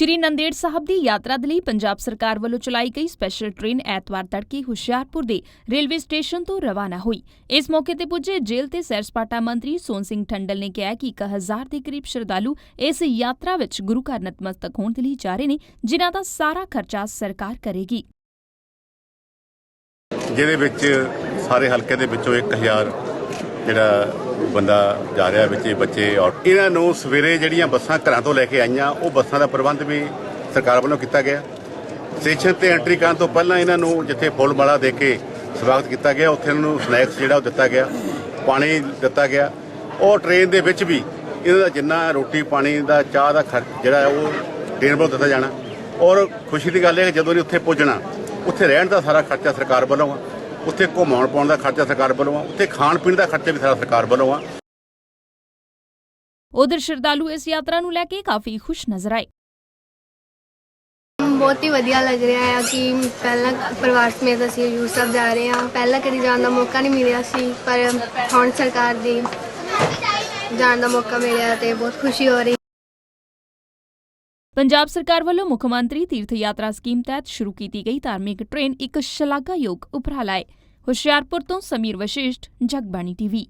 ਸ਼੍ਰੀ ਨੰਦੇੜ ਸਾਹਿਬ ਦੀ ਯਾਤਰਾ ਦੇ ਲਈ ਪੰਜਾਬ ਸਰਕਾਰ ਵੱਲੋਂ ਚਲਾਈ ਗਈ ਸਪੈਸ਼ਲ ਟ੍ਰੇਨ ਐਤਵਾਰ ਤੜਕੇ ਹੁਸ਼ਿਆਰਪੁਰ ਦੇ ਰੇਲਵੇ ਸਟੇਸ਼ਨ ਤੋਂ ਰਵਾਨਾ ਹੋਈ। ਇਸ ਮੌਕੇ ਤੇ ਪੁੱਜੇ ਜੇਲ੍ਹ ਤੇ ਸੈਰ ਸਪਾਟਾ ਮੰਤਰੀ ਸੋਹਣ ਸਿੰਘ ਠੰਡਲ ਨੇ ਕਿਹਾ ਕਿ 1000 ਦੇ ਕਰੀਬ ਸ਼ਰਧਾਲੂ ਇਸ ਯਾਤਰਾ ਵਿੱਚ ਗੁਰੂ ਘਰ ਨਤਮਸਤਕ ਹੋਣ ਦੇ ਲਈ ਜਾ ਰਹੇ ਨੇ, ਜਿਨ੍ਹਾਂ ਦਾ ਸਾਰਾ ਖਰਚਾ ਸਰਕਾਰ ਕਰੇਗੀ। ਜਿਹਦੇ ਵਿੱਚ ਸਾਰੇ ਹਲਕੇ ਦੇ ਵਿੱਚੋਂ 1000 ਜਿਹੜਾ ਬੰਦਾ ਜਾ ਰਿਹਾ ਵਿੱਚ ਬੱਚੇ ਔਰ ਇਹਨਾਂ ਨੂੰ ਸਵੇਰੇ ਜਿਹੜੀਆਂ ਬੱਸਾਂ ਘਰਾਂ ਤੋਂ ਲੈ ਕੇ ਆਈਆਂ, ਉਹ ਬੱਸਾਂ ਦਾ ਪ੍ਰਬੰਧ ਵੀ ਸਰਕਾਰ ਵੱਲੋਂ ਕੀਤਾ ਗਿਆ। ਸਟੇਸ਼ਨ ਤੇ ਐਂਟਰੀ ਕਰਨ ਤੋਂ ਪਹਿਲਾਂ ਇਹਨਾਂ ਨੂੰ ਜਿੱਥੇ ਫੁੱਲ ਮਾਲਾ ਦੇ ਕੇ ਸਵਾਗਤ ਕੀਤਾ ਗਿਆ, ਉੱਥੇ ਇਹਨਾਂ ਨੂੰ ਸਨੈਕਸ ਜਿਹੜਾ ਉਹ ਦਿੱਤਾ ਗਿਆ, ਪਾਣੀ ਦਿੱਤਾ ਗਿਆ। ਔਰ ਟ੍ਰੇਨ ਦੇ ਵਿੱਚ ਵੀ ਇਹਨਾਂ ਦਾ ਜਿੰਨਾ ਰੋਟੀ ਪਾਣੀ ਦਾ, ਚਾਹ ਦਾ ਖਰਚ ਜਿਹੜਾ ਉਹ ਟ੍ਰੇਨ ਵੱਲੋਂ ਦਿੱਤਾ ਜਾਣਾ। ਔਰ ਖੁਸ਼ੀ ਦੀ ਗੱਲ ਹੈ ਕਿ ਜਦੋਂ ਇਹ ਉੱਥੇ ਪੁੱਜਣਾ, ਉੱਥੇ ਰਹਿਣ ਦਾ ਸਾਰਾ ਖਰਚਾ ਸਰਕਾਰ ਵੱਲੋਂ ਆ। ਉੱਥੇ ਘੁੰਮਾਉਣ ਪਾਉਣ ਦਾ ਖਰਚਾ ਸਰਕਾਰ ਵੱਲੋਂ ਆ ਉੱਥੇ ਖਾਣ ਪੀਣ ਦਾ ਖਰਚਾ ਵੀ ਸਾਰਾ ਸਰਕਾਰ ਵੱਲੋਂ ਆ। ਉਧਰ ਸ਼ਰਧਾਲੂ ਇਸ ਯਾਤਰਾ ਨੂੰ ਲੈ ਕੇ ਕਾਫੀ ਖੁਸ਼ ਨਜ਼ਰ ਆਏ। ਬਹੁਤ ਹੀ ਵਧੀਆ ਲੱਗ ਰਿਹਾ ਹੈ ਕਿ ਪਹਿਲਾਂ ਪਰਿਵਾਰ ਸਮੇਤ ਅਸੀਂ ਹਜ਼ੂਰ ਸਾਹਿਬ ਜਾ ਰਹੇ ਹਾਂ। ਪਹਿਲਾਂ ਕਦੀ ਜਾਣ ਦਾ ਮੌਕਾ ਨਹੀਂ ਮਿਲਿਆ ਸੀ ਪਰ ਹੁਣ ਸਰਕਾਰ ਦੀ ਜਾਣ ਦਾ ਮੌਕਾ ਮਿਲਿਆ ਤੇ ਬਹੁਤ ਖੁਸ਼ੀ ਹੋ ਰਹੀ ਪੰਜਾਬ ਸਰਕਾਰ ਵੱਲੋਂ ਮੁੱਖ ਮੰਤਰੀ ਤੀਰਥ ਯਾਤਰਾ ਸਕੀਮ ਤਹਿਤ ਸ਼ੁਰੂ ਕੀਤੀ ਗਈ ਧਾਰਮਿਕ ਟ੍ਰੇਨ ਇੱਕ ਸ਼ਲਾਘਾਯੋਗ ਉਪਰਾਲਾ ਹੈ ਹੁਸ਼ਿਆਰਪੁਰ ਤੋਂ ਸਮੀਰ ਵਸ਼ਿਸ਼ਟ, ਜਗਬਾਣੀ ਟੀਵੀ।